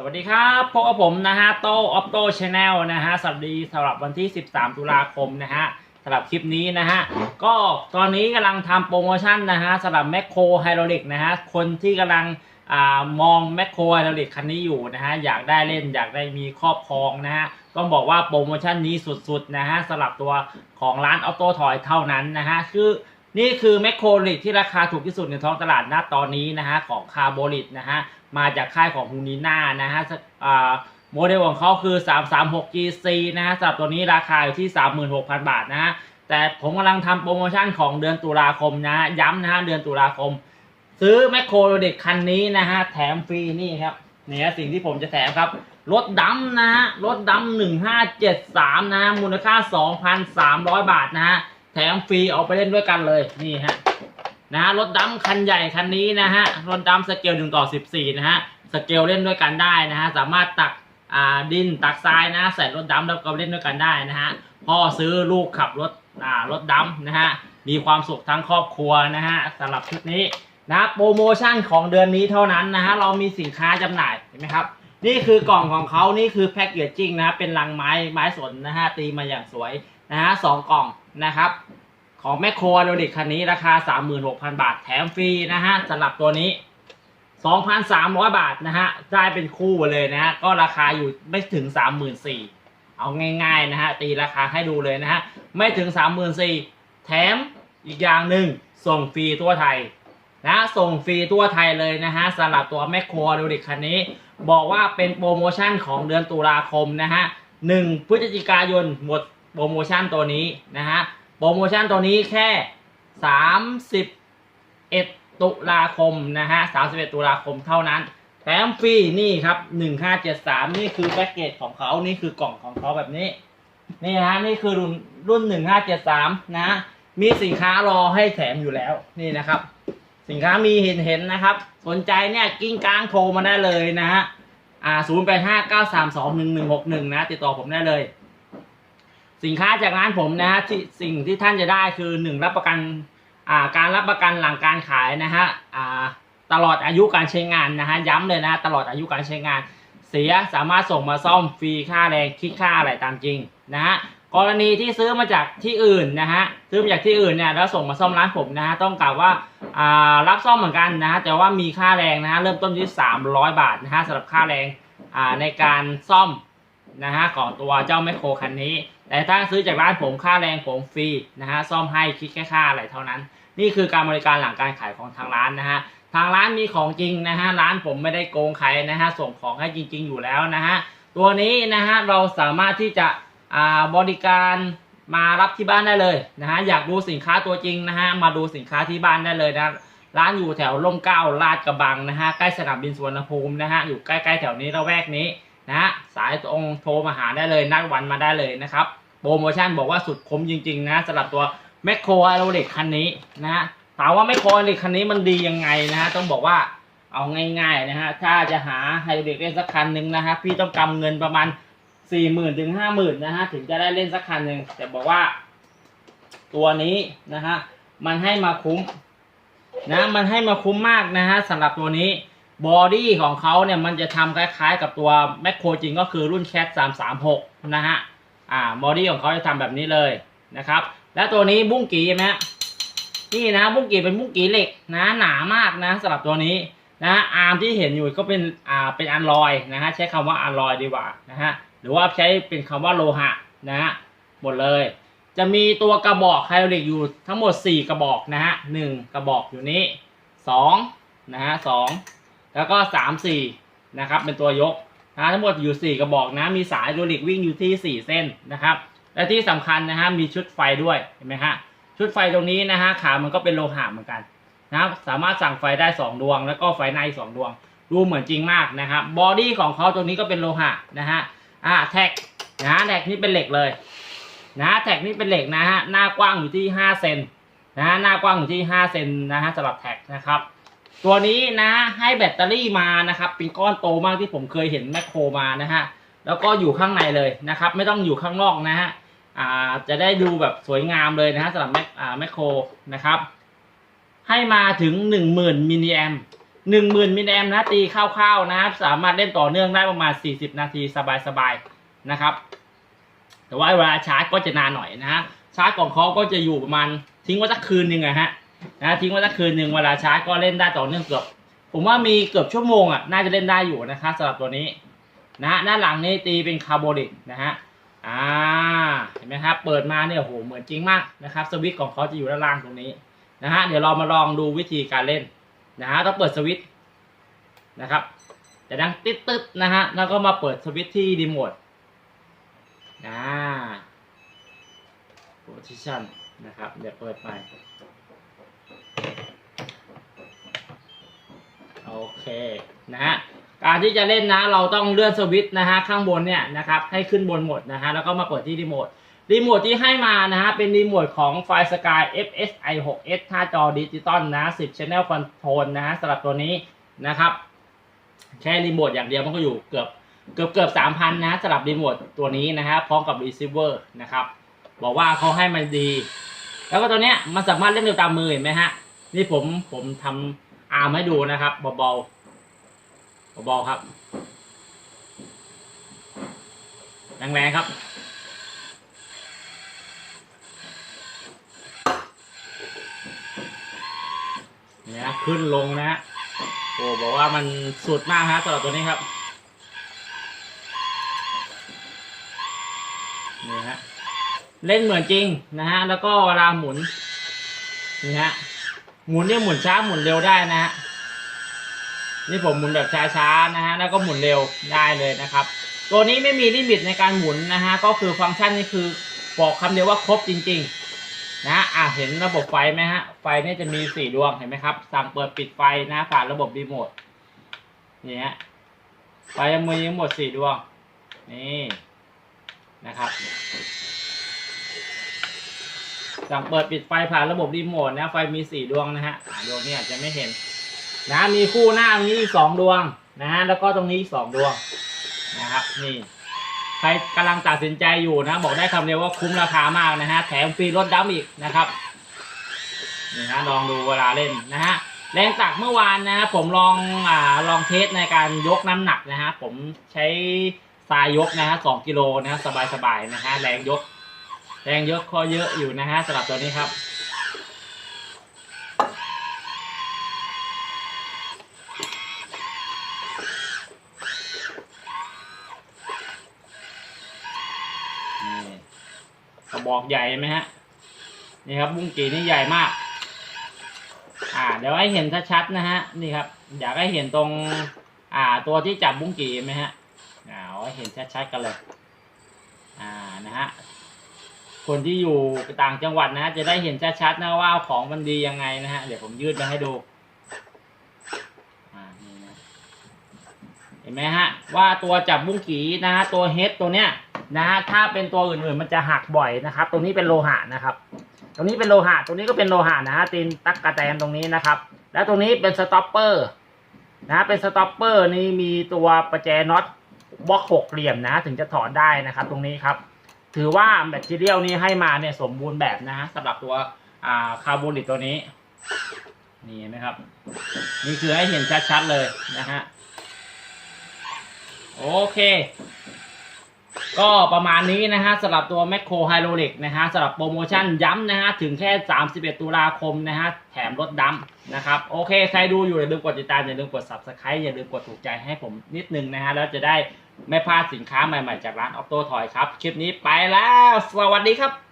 สวัสดีครับพบกับผมนะฮะโตออฟโตชาแนลนะฮะสวัสดีสำหรับวันที่ 13 ตุลาคมนะฮะสำหรับคลิปนี้นะฮะก็ตอนนี้กำลังทำโปรโมชั่นนะฮะสำหรับแมคโครไฮดรอลิกนะฮะคนที่กำลังอ่ามองแมคโครไฮดรอลิกคันนี้อยู่นะฮะอยากได้เล่นอยากได้มีครอบครองนะฮะต้องบอกว่าโปรโมชั่นนี้สุดๆนะฮะสำหรับตัวของร้านออโตทอยเท่านั้นนะฮะคือ นี่คือแมคโครลิกที่ราคาถูกที่สุดในท้องตลาดณตอนนี้นะฮะของคาร์โบลิตนะฮะมาจากค่ายของฮูนิน่านะฮะโมเดลของเขาคือ 336 GC นะฮะสำหรับตัวนี้ราคาอยู่ที่ 36,000 บาทนะฮะแต่ผมกำลังทำโปรโมชั่นของเดือนตุลาคมนะฮะย้ำนะฮะเดือนตุลาคม ซื้อแมคโครเด็กคันนี้นะฮะแถมฟรีนี่ครับเนี่ยสิ่งที่ผมจะแถมครับรถดำนะฮะรถดำหนึ่งห้าเจ็ดสามนะฮะมูลค่าสองพันสามร้อยบาทนะฮะ ถมฟรีเอาไปเล่นด้วยกันเลยนี่ฮะนะฮะรถดำคันใหญ่คันนี้นะฮะรถดำสเกลหนึ่งต่อสิบสี่นะฮะสเกลเล่นด้วยกันได้นะฮะสามารถตักอ่าดินตักทรายนะใส่รถดำแล้วก็เล่นด้วยกันได้นะฮะพ่อซื้อลูกขับรถอ่ารถดำนะฮะมีความสุขทั้งครอบครัวนะฮะสำหรับชุดนี้นะโปรโมชั่นของเดือนนี้เท่านั้นนะฮะเรามีสินค้าจำหน่ายเห็นไหมครับนี่คือกล่องของเขานี่คือแพ็กเกจจิ้งนะฮะเป็นลังไม้ไม้สนนะฮะตีมาอย่างสวย นะฮะสองกล่องนะครับ ของแมคโครโดดิกคันนี้ราคา 36,000 บาทแถมฟรีนะฮะสำหรับตัวนี้ 2,300 บาทนะฮะได้เป็นคู่เลยนะฮะก็ราคาอยู่ไม่ถึง 34,000เอาง่ายๆนะฮะตีราคาให้ดูเลยนะฮะไม่ถึง 34,000แถมอีกอย่างหนึ่งส่งฟรีทั่วไทยนะส่งฟรีทั่วไทยเลยนะฮะสำหรับตัวแมคโครดูดิคันนี้ บอกว่าเป็นโปรโมชั่นของเดือนตุลาคมนะฮะหนึ่งพฤศจิกายนหมด โปรโมชั่นตัวนี้นะฮะโปรโมชั่นตัวนี้แค่สามสิบเอ็ดตุลาคมนะฮะสามสิบเอ็ดตุลาคมเท่านั้น แถมฟรีนี่ครับหนึ่งห้าเจ็ดสามนี่คือแพ็กเกจของเขานี่คือกล่องของเขาแบบนี้นี่ฮะนี่คือรุ่นรุ่นหนึ่งห้าเจ็ดสามนะ มีสินค้ารอให้แถมอยู่แล้วนี่นะครับ สินค้ามีเห็นเห็นนะครับ สนใจเนี่ยกิ้งก้างโทรมาได้เลยนะฮะอ่าศูนย์แปดห้าเก้าสามสองหนึ่งหนึ่งหกหนึ่งนะ ติดต่อผมได้เลย สินค้าจากร้านผมนะฮะที่สิ่งที่ท่านจะได้คือหนึ่งรับประกันอ่าการรับประกันหลังการขายนะฮะอ่าตลอดอายุการใช้งานนะฮะย้ำเลยนะตลอดอายุการใช้งาน เสียสามารถส่งมาซ่อมฟรีค่าแรงคิดค่าอะไรตามจริงนะฮะกรณีที่ซื้อมาจากที่อื่นนะฮะซื้อมาจากที่อื่นเนี่ยแล้วส่งมาซ่อมร้านผมนะฮะต้องกล่าวว่าอ่ารับซ่อมเหมือนกันนะฮะแต่ว่ามีค่าแรงนะฮะเริ่มต้นที่ 300 บาทนะฮะสำหรับค่าแรงอ่าในการซ่อม นะฮะของตัวเจ้าแมคโครคันนี้ แต่ถ้าซื้อจากร้านผมค่าแรงผมฟรีนะฮะซ่อมให้คิดแค่ค่าอะไรเท่านั้น นี่คือการบริการหลังการขายของทางร้านนะฮะทางร้านมีของจริงนะฮะร้านผมไม่ได้โกงใครนะฮะส่งของให้จริง ๆ อยู่แล้วนะฮะตัวนี้นะฮะเราสามารถที่จะอ่าบริการมารับที่บ้านได้เลยนะฮะอยากดูสินค้าตัวจริงนะฮะมาดูสินค้าที่บ้านได้เลยนะร้านอยู่แถวร่มเก้าลาดกระบังนะฮะใกล้สนามบินสุวรรณภูมินะฮะอยู่ใกล้ๆแถวนี้ระแวกนี้ นะฮะสายตรงโทรมาหาได้เลยนัดวันมาได้เลยนะครับ โปรโมชั่นบอกว่าสุดคุ้มจริง ๆ นะสำหรับตัวแมคโครไอโรเล็กคันนี้นะฮะถามว่าแมคโครไอโรเล็กคันนี้มันดียังไงนะฮะต้องบอกว่าเอาง่ายๆนะฮะถ้าจะหาไฮโดรเล็กเล่นสักคันหนึ่งนะฮะพี่ต้องกำเงินประมาณสี่หมื่นถึงห้าหมื่นนะฮะถึงจะได้เล่นสักคันหนึ่งแต่บอกว่า ตัวนี้นะฮะมันให้มาคุ้มนะมันให้มาคุ้มมากนะฮะสำหรับตัวนี้ บอดี้ของเขาเนี่ยมันจะทำคล้ายๆ กับตัวแมคโครจริงก็คือรุ่นแคท336 นะฮะ อ่าบอดี้ของเขาจะทำแบบนี้เลยนะครับ และตัวนี้บุ้งกี่ไหมนี่นะบุ้งกีเป็นบุ้งกีเหล็กนะหนามากนะสำหรับตัวนี้นะอาร์มที่เห็นอยู่ก็เป็นอ่าเป็นอันลอยนะฮะใช้คำว่าอันลอยดีกว่านะฮะหรือว่าใช้เป็นคำว่าโลหะนะฮะหมดเลย จะมีตัวกระบอกไฮดรอลิกอยู่ทั้งหมด 4 กระบอกนะฮะหนึ่งกระบอกอยู่นี้2นะฮะสอง แล้วก็3 4นะครับเป็นตัวยกนะทั้งหมดอยู่ 4 กระบอกนะ มีสายไฮดรอลิกวิ่งอยู่ที่ 4 เส้นนะครับ และที่สำคัญนะฮะมีชุดไฟด้วยเห็นไหมฮะชุดไฟตรงนี้นะฮะขามันก็เป็นโลหะเหมือนกันนะครับสามารถสั่งไฟได้ 2 ดวง แล้วก็ไฟในสองดวง ดูเหมือนจริงมากนะครับบอดี้ของเขาตรงนี้ก็เป็นโลหะนะฮะอ่าแท็กนะฮะแท็กนี่เป็นเหล็กเลยนะแท็กนี่เป็นเหล็กนะฮะหน้ากว้างอยู่ที่5เซนนะฮะหน้ากว้างอยู่ที่5เซนนะฮะสำหรับแท็กนะครับ ตัวนี้นะให้แบตเตอรี่มานะครับเป็นก้อนโตมากที่ผมเคยเห็นแมคโครมานะฮะแล้วก็อยู่ข้างในเลยนะครับ ไม่ต้องอยู่ข้างนอกนะฮะอ่าจะได้ดูแบบสวยงามเลยนะฮะสำหรับแมคอ่าแมคโครนะครับ ให้มาถึง 10,000มิลลิแอมหนึ่งหมื่นมิลลิแอมนะตีคร่าวๆนะครับ สามารถเล่นต่อเนื่องได้ประมาณสี่สิบนาทีสบายๆนะครับ แต่ว่าเวลาชาร์จก็จะนานหน่อยนะฮะชาร์จของเขาก็จะอยู่ประมาณทิ้งไว้สักคืนหนึ่งอะฮะ นะทิ้งไว้สักคืนหนึ่งเวลาชาร์จก็เล่นได้ต่อเนื่องเกือบ ผมว่ามีเกือบชั่วโมงอะน่าจะเล่นได้อยู่นะครับสำหรับตัวนี้นะฮะหน้าหลังนี่ตีเป็นคาร์บอนิกนะฮะอ่าเห็นไหมครับเปิดมาเนี่ยโหเหมือนจริงมากนะครับสวิตช์ของเขาจะอยู่ด้านล่างตรงนี้นะฮะเดี๋ยวเรามาลองดูวิธีการเล่นนะฮะต้องเปิดสวิตช์นะครับจะดังติดตึ๊ดนะฮะแล้วก็มาเปิดสวิตช์ที่รีโมทอ่า position นะครับเดี๋ยวเปิดไป โอเคนะฮะการที่จะเล่นนะเราต้องเลื่อนสวิตช์นะฮะข้างบนเนี่ยนะครับให้ขึ้นบนหมดนะฮะแล้วก็มาเปิดที่รีโมทรีโมทที่ให้มานะฮะเป็นรีโมทของไฟ Sky FSI 6S ท่าจอดิจิตอลนะ10 Channel Control นะฮะสำหรับตัวนี้นะครับแค่รีโมทอย่างเดียวมันก็อยู่เกือบเกือบเกือบสามพันนะสำหรับรีโมทตัวนี้นะฮะพร้อมกับรีเซิเวอร์นะครับบอกว่าเขาให้มันดี แล้วก็ตัวเนี้ยมันสามารถเล่นได้ตามมือเห็นไหมฮะนี่ผมผมทำ อาร์มให้ดูนะครับเบาๆเบาๆครับ แรงๆครับเนี่ยนะขึ้นลงนะฮะโอ้บอกว่ามันสุดมากฮะสำหรับตัวนี้ครับนี่ฮะเล่นเหมือนจริงนะฮะแล้วก็เวลาหมุนนี่ฮะ หมุนเนี่ยหมุนช้าหมุนเร็วได้นะฮะนี่ผมหมุนแบบช้าๆนะฮะแล้วก็หมุนเร็วได้เลยนะครับ ตัวนี้ไม่มีลิมิตในการหมุนนะฮะก็คือฟังก์ชันนี่คือบอกคำเดียวว่าครบจริง ๆ นะอะเห็นระบบไฟไหมฮะไฟเนี่ยจะมีสี่ดวงเห็นไหมครับ สั่งเปิดปิดไฟนะผ่านระบบรีโมทนี่ฮะไฟมือทั้งหมดสี่ดวงนี่นะครับ สั่งเปิดปิดไฟผ่านระบบรีโมทนะ ไฟมีสี่ดวงนะฮะดวงนี้อาจจะไม่เห็น นะ มีคู่หน้าตรงนี้อีกสองดวงนะฮะแล้วก็ตรงนี้อีกสองดวงนะครับ นี่ ใครกำลังตัดสินใจอยู่นะ บอกได้คำเดียวว่าคุ้มราคามากนะฮะ แถมฟรีรถดัมอีกนะครับ นี่ฮะลองดูเวลาเล่นนะฮะแรงตักเมื่อวานนะฮะผมลองอ่าลองเทสในการยกน้ำหนักนะฮะผมใช้ทรายยกนะฮะสองกิโลนะฮะสบายๆนะฮะแรงยก แรงเยกก็เยอะอยู่นะฮะสำหรับตัวนี้ครับนี่กระบอกใหญ่ไหมฮะ นี่ครับบุ้งกีนี่ใหญ่มาก อ่า เดี๋ยวให้เห็นชัดๆนะฮะ นี่ครับ อยากให้เห็นตรง อ่า ตัวที่จับบุ้งกีไหมฮะอ่าเอาให้เห็นชัดๆกันเลย อ่า นะฮะ คนที่อยู่ต่างจังหวัดนะ จะได้เห็นชัดๆนะว่าของมันดียังไงนะฮะ เดี๋ยวผมยืดมาให้ดูเห็นไหมฮะว่าตัวจับบุ้งกีนะฮะตัวเฮดตัวเนี้ยนะฮะถ้าเป็นตัวอื่นๆมันจะหักบ่อยนะครับตรงนี้เป็นโลหะนะครับ ตรงนี้เป็นโลหะตรงนี้ก็เป็นโลหะนะฮะตีนตักกระแตนตรงนี้นะครับ แล้วตรงนี้เป็นสต็อปเปอร์นะฮะเป็นสต็อปเปอร์นี่มีตัวประแจน็อตบล็อกหกเหลี่ยมนะ ถึงจะถอดได้นะครับ ตรงนี้ครับ ถือว่าแบตเตอรี่นี้ให้มาเนี่ยสมบูรณ์แบบนะฮะสำหรับตัวอ่าคาร์บอนิกตัวนี้ นี่นไหมครับ นี่คือให้เห็นชัดๆเลยนะฮะโอเค ก็ประมาณนี้นะฮะสำหรับตัว m ม c โครไฮโดรลิกนะฮะสำหรับโปรโมชั่นย้ำนะฮะถึงแค่ 31 ตุลาคมนะฮะแถมรถดำนะครับโอเค ใครดูอยู่อย่าลืมกดติดตามอย่าลืมกด subscribe อย่าลืมกดถูกใจให้ผมนิดนึงนะฮะแล้วจะได้ ไม่พลาดสินค้าใหม่ๆ จากร้านออโต้ทอยครับ คลิปนี้ไปแล้ว สวัสดีครับ